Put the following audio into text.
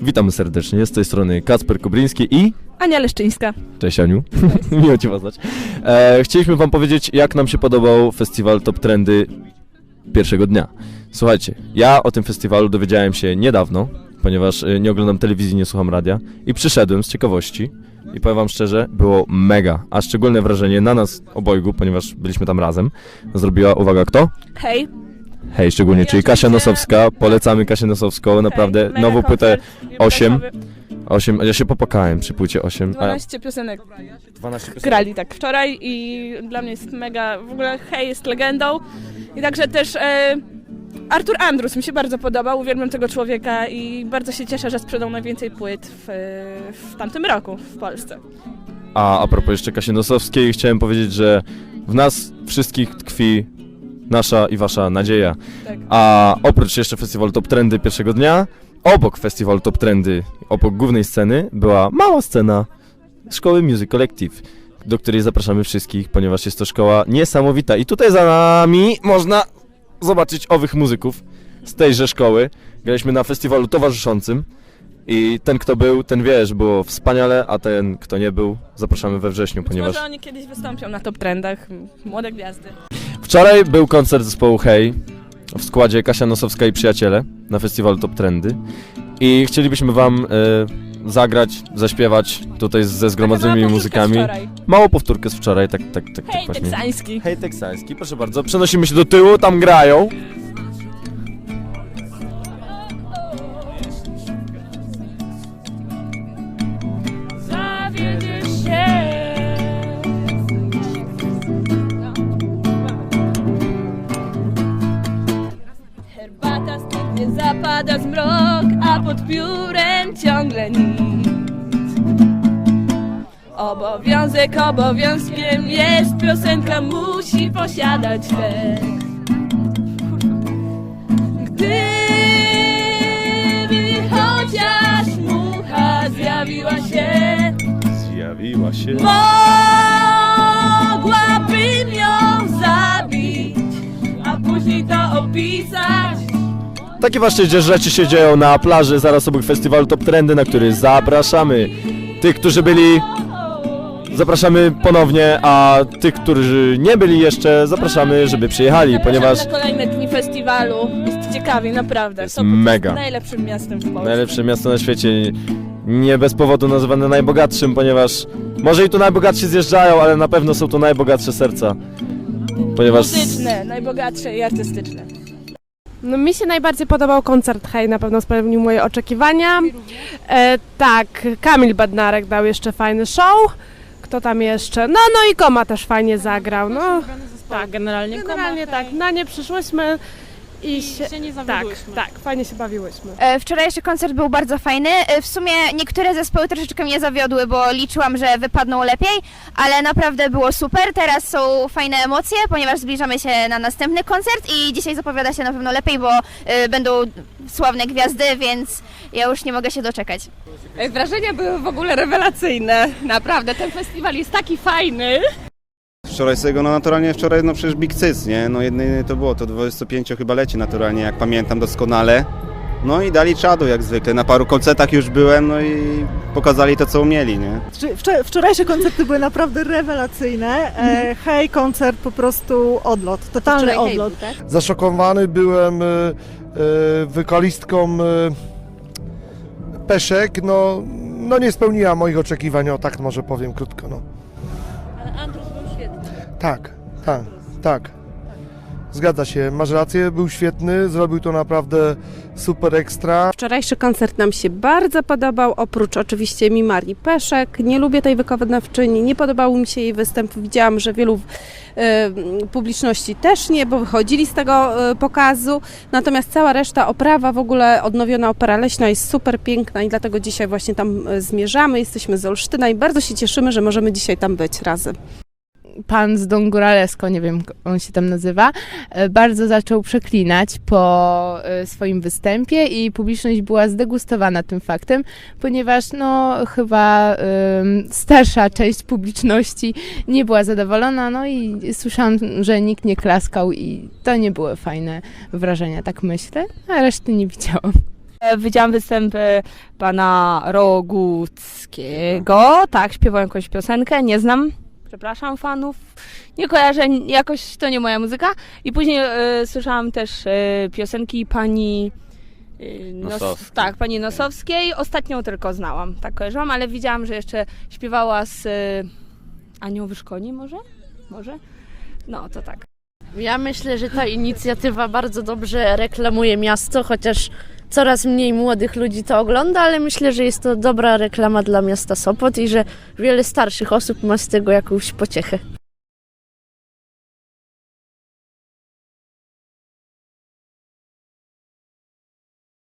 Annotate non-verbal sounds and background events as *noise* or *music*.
Witamy serdecznie, z tej strony Kacper Kobriński i... Ania Leszczyńska. Cześć Aniu, *laughs* miło Cię poznać. E, chcieliśmy Wam powiedzieć, jak nam się podobał festiwal Top Trendy pierwszego dnia. Słuchajcie, ja o tym festiwalu dowiedziałem się niedawno, ponieważ e, nie oglądam telewizji, nie słucham radia i przyszedłem z ciekawości i powiem Wam szczerze, było mega, a szczególne wrażenie na nas obojgu, ponieważ byliśmy tam razem, zrobiła, uwaga, kto? Hej. Hej, szczególnie, czyli Kasia Nosowska, polecamy Kasię Nosowską, naprawdę, mega nową płytę koncert. 8. Imprezowy. 8, ja się popłakałem przy płycie 8. 12 piosenek 12 grali tak wczoraj i dla mnie jest mega, w ogóle Hej jest legendą i także też e, Artur Andrus mi się bardzo podobał, uwielbiam tego człowieka i bardzo się cieszę, że sprzedał najwięcej płyt w, w tamtym roku w Polsce. A a propos jeszcze Kasi Nosowskiej, chciałem powiedzieć, że w nas wszystkich tkwi nasza i wasza nadzieja. Tak. A oprócz jeszcze festiwalu Top Trendy pierwszego dnia, obok festiwalu Top Trendy, obok głównej sceny, była mała scena szkoły Music Collective, do której zapraszamy wszystkich, ponieważ jest to szkoła niesamowita. I tutaj za nami można zobaczyć owych muzyków z tejże szkoły. Graliśmy na festiwalu towarzyszącym. I ten, kto był, ten wie, że było wspaniale, a ten, kto nie był, zapraszamy we wrześniu, ponieważ Może oni kiedyś wystąpią na top trendach, młode gwiazdy. Wczoraj był koncert zespołu Hej w składzie Kasia Nosowska i przyjaciele na festiwalu Top Trendy i chcielibyśmy wam e, zagrać, zaśpiewać tutaj ze zgromadzonymi Taka mała muzykami. powtórka z wczoraj. Małą powtórkę z wczoraj, tak, tak, tak, tak Hej właśnie. teksański. Hej teksański, proszę bardzo, przenosimy się do tyłu, tam grają. Herbata stygnie, zapada zmrok, a pod piórem ciągle nic. Obowiązek obowiązkiem jest, piosenka musi posiadać tekst. Gdyby chociaż mucha zjawiła się, Zjawiła się. mogłabym ją zabić, a później to opisać. Takie właśnie rzeczy się dzieją na plaży zaraz obok festiwalu Top Trendy, na który zapraszamy tych, którzy byli, zapraszamy ponownie, a tych, którzy nie byli jeszcze, zapraszamy, żeby przyjechali, ponieważ na kolejne dni festiwalu jest ciekawie, naprawdę. Jest Sopot mega. Jest najlepszym miastem w Polsce. najlepsze miasto na świecie, nie bez powodu nazywane najbogatszym, ponieważ może i tu najbogatsi zjeżdżają, ale na pewno są tu najbogatsze serca, ponieważ... Muzyczne, najbogatsze i artystyczne. No mi się najbardziej podobał koncert Hej, na pewno spełnił moje oczekiwania. E, tak, Kamil Badnarek dał jeszcze fajny show. Kto tam jeszcze? No, no i Koma też fajnie zagrał. No, Tak, generalnie, generalnie tak, na nie przyszłyśmy i się, się nie tak, tak, fajnie się bawiłyśmy. E, Wczorajszy koncert był bardzo fajny. E, W sumie niektóre zespoły troszeczkę mnie zawiodły, bo liczyłam, że wypadną lepiej, ale naprawdę było super. Teraz są fajne emocje, ponieważ zbliżamy się na następny koncert i dzisiaj zapowiada się na pewno lepiej, bo e, będą sławne gwiazdy, więc ja już nie mogę się doczekać. Wrażenia były w ogóle rewelacyjne. Naprawdę, ten festiwal jest taki fajny. Wczorajszego, no naturalnie wczoraj, no przecież Big Cyc, nie? No jedyny to było, to 25 chyba leci naturalnie, jak pamiętam doskonale. No i dali czadu jak zwykle, na paru koncertach już byłem, no i pokazali to, co umieli, nie? Wczor- wczor- Wczorajsze koncerty były naprawdę rewelacyjne. E, hej, koncert po prostu odlot, totalny odlot. Zaszokowany byłem e, e, wokalistką e, Peszek, no, no nie spełniła moich oczekiwań, o tak może powiem krótko. No. Ale. Tak, tak, tak. Zgadza się, masz rację, był świetny, zrobił to naprawdę super ekstra. Wczorajszy koncert nam się bardzo podobał, oprócz oczywiście mi Marii Peszek. Nie lubię tej wykonawczyni, nie podobał mi się jej występ. Widziałam, że wielu e, publiczności też nie, bo wychodzili z tego e, pokazu. Natomiast cała reszta, oprawa w ogóle, odnowiona opera leśna jest super piękna i dlatego dzisiaj właśnie tam e, zmierzamy. Jesteśmy z Olsztyna i bardzo się cieszymy, że możemy dzisiaj tam być razem. Pan z Don Góralesko, nie wiem, on się tam nazywa, e, bardzo zaczął przeklinać po e, swoim występie i publiczność była zdegustowana tym faktem, ponieważ no chyba starsza część publiczności nie była zadowolona, no i słyszałam, że nikt nie klaskał i to nie były fajne wrażenia, tak myślę, a reszty nie widziałam. E, Widziałam występ e, pana Roguckiego. Tak, śpiewał jakąś piosenkę, nie znam. Przepraszam fanów. Nie kojarzę, jakoś to nie moja muzyka. I później e, słyszałam też e, piosenki pani. Nos, Nosowskiej. tak, pani Nosowskiej. Ostatnią tylko znałam, tak kojarzyłam, ale widziałam, że jeszcze śpiewała z e, Anią Wyszkoni może? Może? No, to tak. Ja myślę, że ta inicjatywa bardzo dobrze reklamuje miasto, chociaż coraz mniej młodych ludzi to ogląda, ale myślę, że jest to dobra reklama dla miasta Sopot i że wiele starszych osób ma z tego jakąś pociechę.